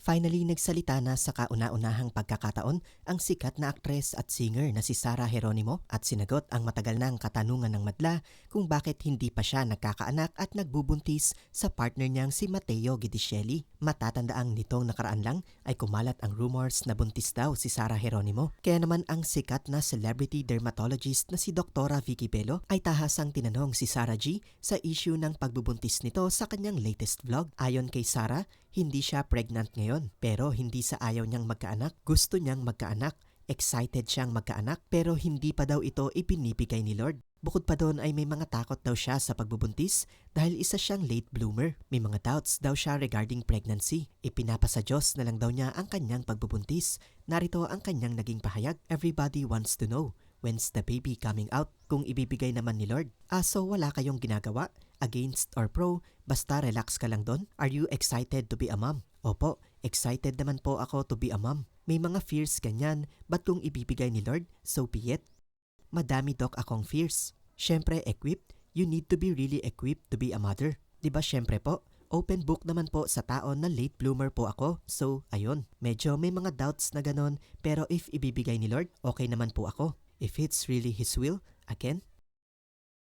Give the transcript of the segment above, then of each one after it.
Finally, nagsalita na sa kauna-unahang pagkakataon ang sikat na aktres at singer na si Sarah Geronimo at sinagot ang matagal ng katanungan ng madla kung bakit hindi pa siya nagkakaanak at nagbubuntis sa partner niyang si Matteo Gidicelli. Matatandaang nitong nakaraan lang ay kumalat ang rumors na buntis daw si Sarah Geronimo. Kaya naman ang sikat na celebrity dermatologist na si Dr. Vicky Bello ay tahasang tinanong si Sarah G sa issue ng pagbubuntis nito sa kanyang latest vlog. Ayon kay Sarah, hindi siya pregnant ngayon pero hindi sa ayaw niyang magkaanak. Gusto niyang magkaanak. Excited siyang magkaanak pero hindi pa daw ito ipinibigay ni Lord. Bukod pa doon ay may mga takot daw siya sa pagbubuntis dahil isa siyang late bloomer. May mga doubts daw siya regarding pregnancy. Ipinapasa Diyos na lang daw niya ang kanyang pagbubuntis. Narito ang kanyang naging pahayag. Everybody wants to know. When's the baby coming out? Kung ibibigay naman ni Lord. Ah, so wala kayong ginagawa? Against or pro? Basta relax ka lang doon? Are you excited to be a mom? Opo, excited naman po ako to be a mom. May mga fears ganyan, but kung ibibigay ni Lord, so be it. Madami dok akong fears. Siyempre, equipped. You need to be really equipped to be a mother. 'Di ba siyempre po? Open book naman po sa tao na late bloomer po ako. So, ayun. Medyo may mga doubts na ganon, pero if ibibigay ni Lord, okay naman po ako. If it's really His will, again.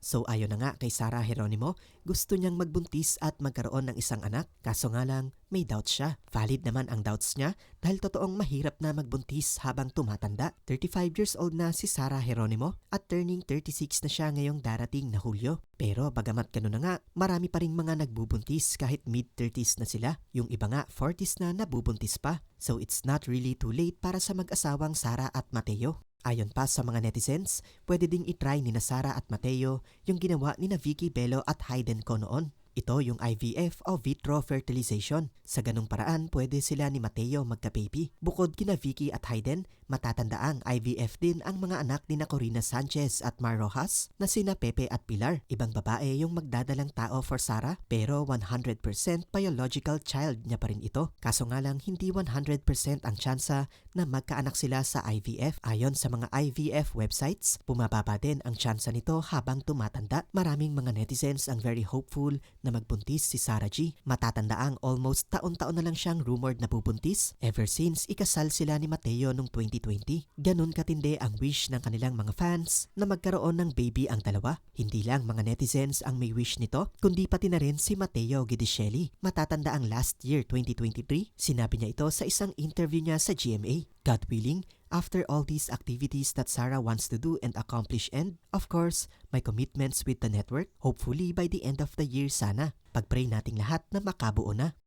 So ayon na nga kay Sarah Geronimo, gusto niyang magbuntis at magkaroon ng isang anak. Kaso nga lang, may doubts siya. Valid naman ang doubts niya dahil totoong mahirap na magbuntis habang tumatanda. 35 years old na si Sarah Geronimo at turning 36 na siya ngayong darating na Hulyo. Pero bagamat gano'n na nga, marami pa rin mga nagbubuntis kahit mid-30s na sila. Yung iba nga 40s na nabubuntis pa. So it's not really too late para sa mag-asawang Sarah at Mateo. Ayon pa sa mga netizens, pwede ding itry ni Sara at Mateo yung ginawa ni na Vicky Bello at Hayden ko noon. Ito yung IVF o vitro fertilization. Sa ganung paraan, pwede sila ni Mateo magka-baby. Bukod kina Vicky at Hayden, matatandaang IVF din ang mga anak ni na Corina Sanchez at Mar Rojas na sina Pepe at Pilar. Ibang babae yung magdadalang tao for Sara pero 100% biological child niya pa rin ito. Kaso nga lang hindi 100% ang tsansa na magkaanak sila sa IVF. Ayon sa mga IVF websites, bumababa din ang tsansa nito habang tumatanda. Maraming mga netizens ang very hopeful na magbuntis si Sarah G. Matatandaang almost taon-taon na lang siyang rumored na bubuntis ever since ikasal sila ni Mateo noong 2020. Ganon katindi ang wish ng kanilang mga fans na magkaroon ng baby ang dalawa. Hindi lang mga netizens ang may wish nito, kundi pati na rin si Mateo Gidicelli. Matatanda ang last year 2023, sinabi niya ito sa isang interview niya sa GMA. God willing, after all these activities that Sarah wants to do and accomplish and, of course, my commitments with the network, hopefully by the end of the year sana. Pagpray nating lahat na makabuo na.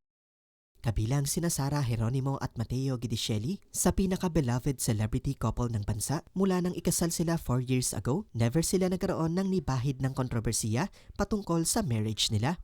Kabilang sina Sarah Geronimo at Mateo Gidicelli sa pinaka-beloved celebrity couple ng bansa mula nang ikasal sila 4 years ago, never sila nagkaroon ng nibahid ng kontrobersiya patungkol sa marriage nila.